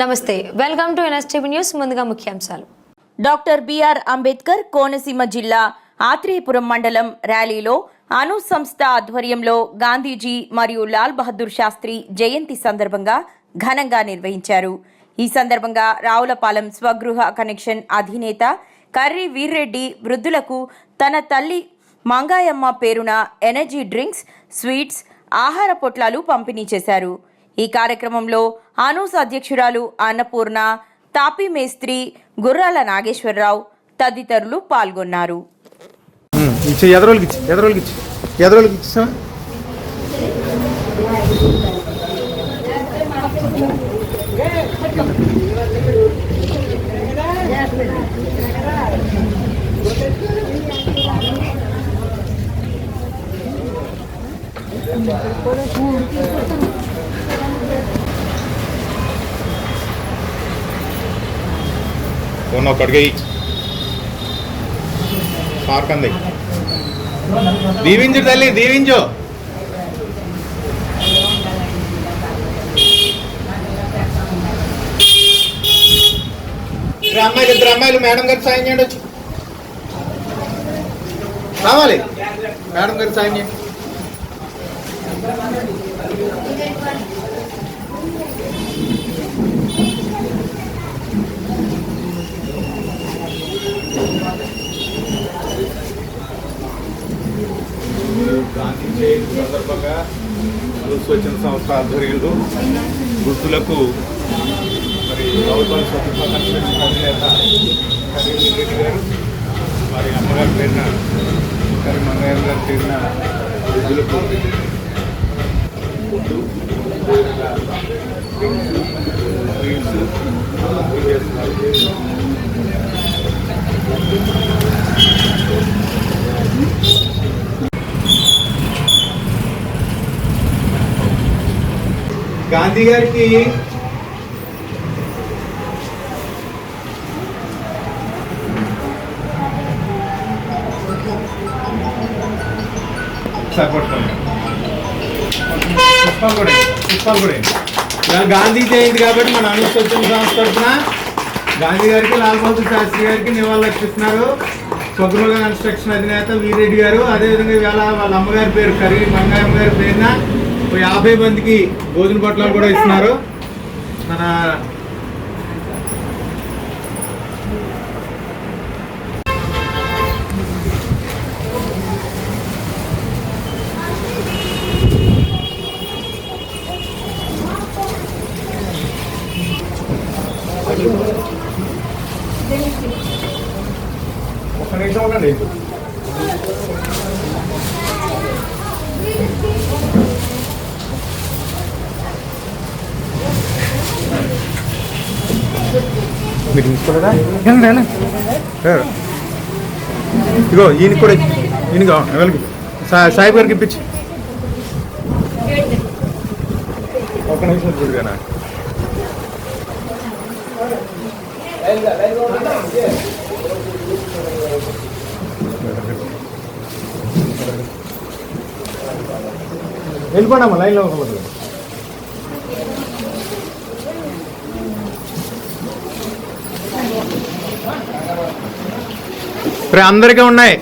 నమస్తే. Welcome to NSTV news. ముందుగా ముఖ్యాంశాలు. డాక్టర్ బిఆర్ అంబేద్కర్ కోనసీమ జిల్లా ఆత్రేయపురం మండలం ర్యాలీలో అను సంస్థ ఆధ్వర్యంలో గాంధీజీ మరియు లాల్ బహదూర్ శాస్త్రి జయంతి సందర్భంగా ఘనంగా నిర్వహించారు. ఈ సందర్భంగా రావులపాలెం స్వగృహ కనెక్షన్ అధినేత కర్రీ వీర్రెడ్డి వృద్ధులకు తన తల్లి మంగాయమ్మ పేరున ఎనర్జీ డ్రింక్స్ స్వీట్స్ ఆహార పొట్లాలు పంపిణీ చేశారు. ఈ కార్యక్రమంలో అనూస్ అధ్యక్షురాలు అన్నపూర్ణ తాపీ మేస్త్రి గుర్రాల నాగేశ్వరరావు తదితరులు పాల్గొన్నారు. ఎదరోళ్ళకి ఇచ్చి ఫోన్ ఒక్కడికి మార్కంది దీవించు తల్లి దీవించు. ఇద్దరు అమ్మాయిలు ఇద్దరు అమ్మాయిలు మేడం గారికి సాయం చేయండి వచ్చి. రావాలి. మేడం గారికి సాయం చేయండి. జయంతి సందర్భంగా స్వచ్ఛంద సంస్థ ఆధ్వర్యంలో వృద్ధులకు మరి ప్రభుత్వ స్వతంత్ర కన్వెన్షన్ అధినేత కరీం రెడ్డి గారు వారి అమ్మగారు పేరున కరీ మంగయ్య గారి పేరున వృద్ధులకు ఫుడ్ అదేవిధంగా డ్రింక్స్ స్వీట్స్ పంపిణీ చేస్తున్నారు. గాంధీ గారికి సపోర్ట్ పుష్పాలు కూడా పుష్పాలు కూడా గాంధీ జయంతి కాబట్టి మన అనుసోచన సంస్థ తరఫున గాంధీ గారికి లాల్ బహదూర్ శాస్త్రి గారికి నివాళులు అర్పిస్తున్నారు స్వగృహ కన్స్ట్రక్షన్ అధినేత వీరెడ్డి గారు. అదేవిధంగా ఇవాళ వాళ్ళ అమ్మగారి పేరు కరీ మంగాయమ్మ గారి పేరున యాభై మందికి భోజన పొట్లాలు కూడా ఇస్తున్నారు. మన ఒక్క నిమిషం ఉండండి. మీరు తీసుకోలేదా ఇగో ఈయనకి కూడా ఈయనగా ఎవరికి? సాయిబ్ గారికి ఇప్పించి. ఒక నిమిషం చూడగానా వెళ్ళిపోండమ్మా లైన్లో ఒకటి అందరికీ ఉన్నాయి.